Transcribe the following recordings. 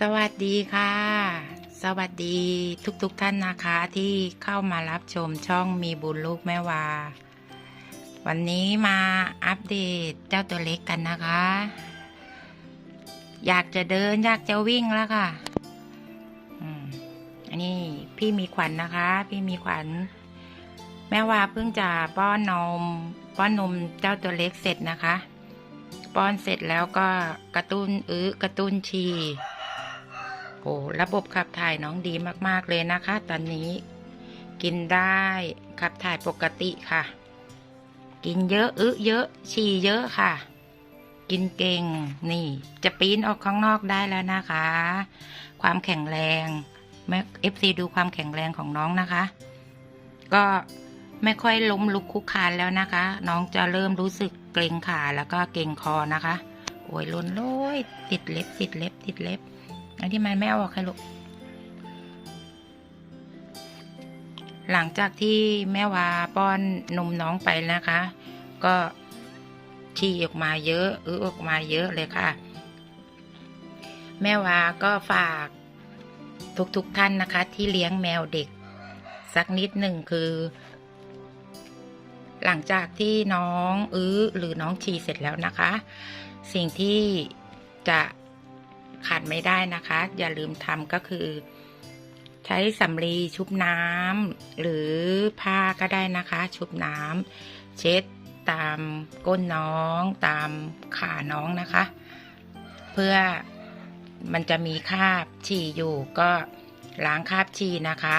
สวัสดีค่ะ สวัสดีทุกๆทท่านนะคะที่เข้ามารับชมช่องมีบุญลูกแม่วา วันนี้มาอัปเดตเจ้าตัวเล็กกันนะคะ อยากจะเดินอยากจะวิ่งแล้วค่ะอันนี้พี่มีขวัญนนะคะ พี่มีขวัญ แม่วาเพิ่งจะป้อนนมป้อนนมเจ้าตัวเล็กเสร็จนะคะ ป้อนเสร็จแล้วก็กระตุ้นอื้อกระตุ้นฉี่ อ้ระบบขับถ่ายน้องดีมากๆเลยนะคะ ตอนนี้ กินได้ขับถ่ายปกติค่ะ กินเยอะอึเยอะ ฉี่เยอะค่ะ กินเก่งนี่ จะปีนออกข้างนอกได้แล้วนะคะ ความแข็งแรงแม่เอฟซีดูความแข็งแรงของน้องนะคะ ก็ไม่ค่อยล้มลุกคุกคานแล้วนะคะ น้องจะเริ่มรู้สึกเกร็งขาแล้วก็เกร็งคอนะคะโอ้ยล้นโลยติดเล็บติดเล็บติดเล็บ อันที่มันไม่เอาออกให้ลูก หลังจากที่แม่วาป้อนนมน้องไปนะคะ ก็ฉี่ออกมาเยอะอื้อออกมาเยอะเลยค่ะ แม่วาก็ฝากทุกๆทท่านนะคะ ที่เลี้ยงแมวเด็ก สักนิดหนึ่งคือ หลังจากที่น้องอื้อหรือน้องฉี่เสร็จแล้วนะคะ สิ่งที่จะ ขาดไม่ได้นะคะ อย่าลืมทำก็คือ ใช้สำลีชุบน้ำหรือผ้าก็ได้นะคะ ชุบน้ำเช็ดตามก้นน้อง ตามขาน้องนะคะ เพื่อมันจะมีคราบฉี่อยู่ก็ล้างคราบฉี่นะคะ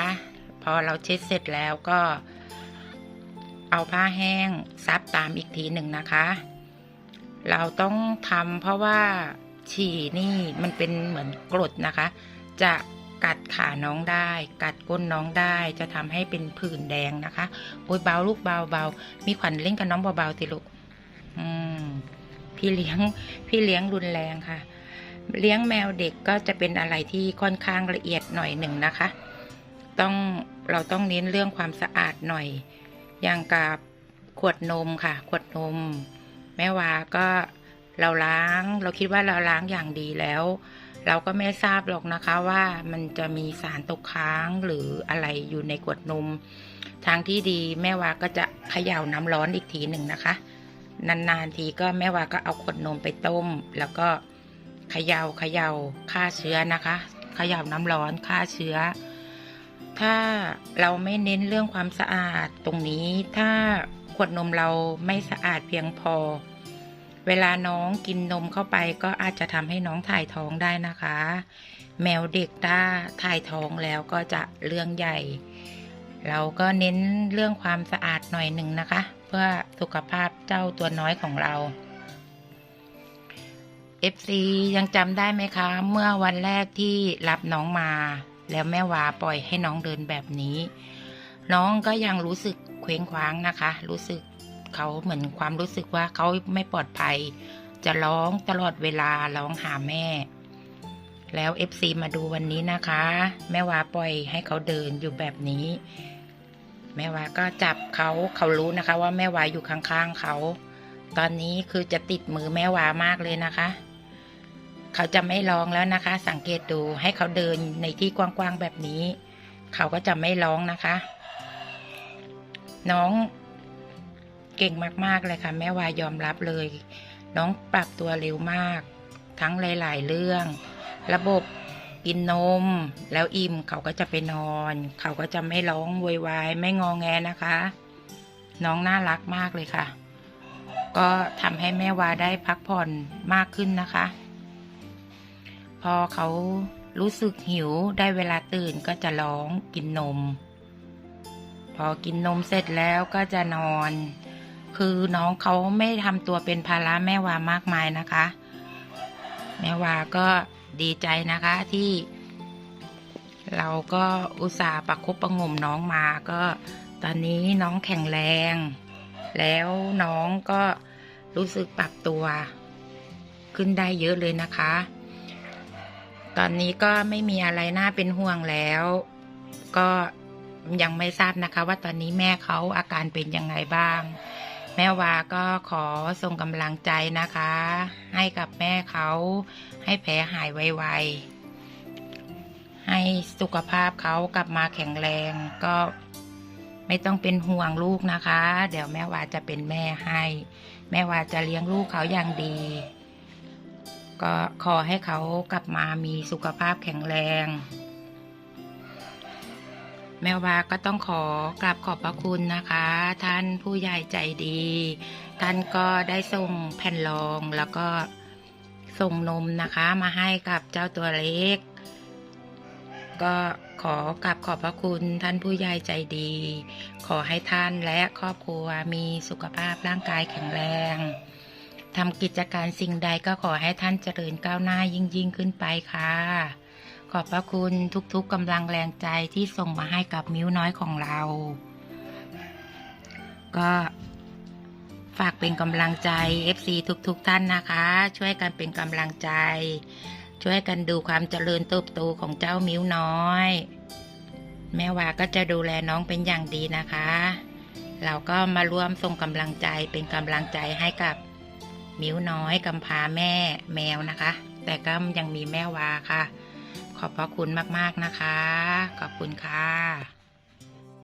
พอเราเช็ดเสร็จแล้วก็ เอาผ้าแห้งซับตามอีกทีหนึ่งนะคะ เราต้องทำเพราะว่า ฉี่นี่มันเป็นเหมือนกรดนะคะ จะกัดขาน้องได้ กัดก้นน้องได้จะทำให้เป็นผื่นแดงนะคะ โอ้ยเบาลูกเบาเบามีขวัญเล่นกับน้องเบาๆสิลูกอืมพี่เลี้ยงพี่เลี้ยงรุนแรงค่ะ เลี้ยงแมวเด็กก็จะเป็นอะไรที่ค่อนข้างละเอียดหน่อยหนึ่งนะคะ ต้องเราต้องเน้นเรื่องความสะอาดหน่อย อย่างกับขวดนมค่ะ ขวดนม แม่วาก็ เราล้าง เราคิดว่าเราล้างอย่างดีแล้ว เราก็ไม่ทราบหรอกนะคะว่ามันจะมีสารตกค้างหรืออะไรอยู่ในขวดนม ทางที่ดีแม่วาก็จะเขย่าน้ำร้อนอีกทีหนึ่งนะคะ นานๆทีก็แม่วาก็เอาขวดนมไปต้ม แล้วก็เขย่าเขย่าฆ่าเชื้อนะคะเขย่าน้ำร้อนฆ่าเชื้อ ถ้าเราไม่เน้นเรื่องความสะอาดตรงนี้ถ้าขวดนมเราไม่สะอาดเพียงพอ เวลาน้องกินนมเข้าไปก็อาจจะทำให้น้องถ่ายท้องได้นะคะ แมวเด็กถ้าถ่ายท้องแล้วก็จะเรื่องใหญ่ เราก็เน้นเรื่องความสะอาดหน่อยหนึ่งนะคะ เพื่อสุขภาพเจ้าตัวน้อยของเรา FC ยังจำได้ไหมคะ เมื่อวันแรกที่รับน้องมา แล้วแม่วาปล่อยให้น้องเดินแบบนี้ น้องก็ยังรู้สึกเคว้งคว้างนะคะ รู้สึก เขาเหมือนความรู้สึกว่าเขาไม่ปลอดภัย จะร้องตลอดเวลาร้องหาแม่ แล้ว FC มาดูวันนี้นะคะ แม่วาปล่อยให้เขาเดินอยู่แบบนี้ แม่วาก็จับเขาเขารู้นะคะ ว่าแม่วาอยู่ข้างๆเขา ตอนนี้คือจะติดมือแม่วามากเลยนะคะ เขาจะไม่ร้องแล้วนะคะ สังเกตดูให้เขาเดินในที่กว้างๆแบบนี้ เขาก็จะไม่ร้องนะคะ น้อง เก่งมากๆเลยค่ะ แม่วายอมรับเลย น้องปรับตัวเร็วมาก ทั้งหลาย ๆ เรื่อง ระบบกินนม แล้วอิ่มเขาก็จะไปนอน เขาก็จะไม่ร้องโวยวายไม่งองแงนะคะ น้องน่ารักมากเลยค่ะ ก็ทำให้แม่วาได้พักผ่อนมากขึ้นนะคะ พอเขารู้สึกหิวได้เวลาตื่นก็จะร้องกินนม พอกินนมเสร็จแล้วก็จะนอน คือน้องเขาไม่ทำตัวเป็นภาระแม่วามากมายนะคะ แม่วาก็ดีใจนะคะที่ เราก็อุตส่าห์ประคบประงมน้องมาก็ ตอนนี้น้องแข็งแรง แล้วน้องก็รู้สึกปรับตัวขึ้นได้เยอะเลยนะคะ ตอนนี้ก็ไม่มีอะไรน่าเป็นห่วงแล้ว ก็ยังไม่ทราบนะคะ ว่าตอนนี้แม่เขาอาการเป็นยังไงบ้าง แม่วาก็ขอส่งกำลังใจนะคะ ให้กับแม่เขาให้แผลหายไวๆ ให้สุขภาพเขากลับมาแข็งแรงก็ไม่ต้องเป็นห่วงลูกนะคะ เดี๋ยวแม่วาจะเป็นแม่ให้ แม่วาจะเลี้ยงลูกเขาอย่างดี ก็ขอให้เขากลับมามีสุขภาพแข็งแรง แม่วาก็ต้องขอกราบขอบพระคุณนะคะ ท่านผู้ใหญ่ใจดี ท่านก็ได้ส่งแผ่นรองแล้วก็ส่งนมนะคะมาให้กับเจ้าตัวเล็ก ก็ขอกราบขอบพระคุณท่านผู้ใหญ่ใจดี ขอให้ท่านและครอบครัวมีสุขภาพร่างกายแข็งแรงทำกิจการสิ่งใดก็ขอให้ท่านเจริญก้าวหน้ายิ่งยิ่งขึ้นไปค่ะ ขอบพระคุณทุกๆกำลังแรงใจที่ส่งมาให้กับมิ้วน้อยของเรา ก็ฝากเป็นกำลังใจ FC ทุกๆท่านนะคะ ช่วยกันเป็นกำลังใจ ช่วยกันดูความเจริญเติบโตของเจ้ามิ้วน้อย แม่วาก็จะดูแลน้องเป็นอย่างดีนะคะ เราก็มาร่วมส่งกำลังใจเป็นกำลังใจให้กับมิ้วน้อยกำพาแม่แมวนะคะ แต่ก็ยังมีแม่วาค่ะ ขอบพระคุณมาก ๆ นะคะ ขอบคุณค่ะ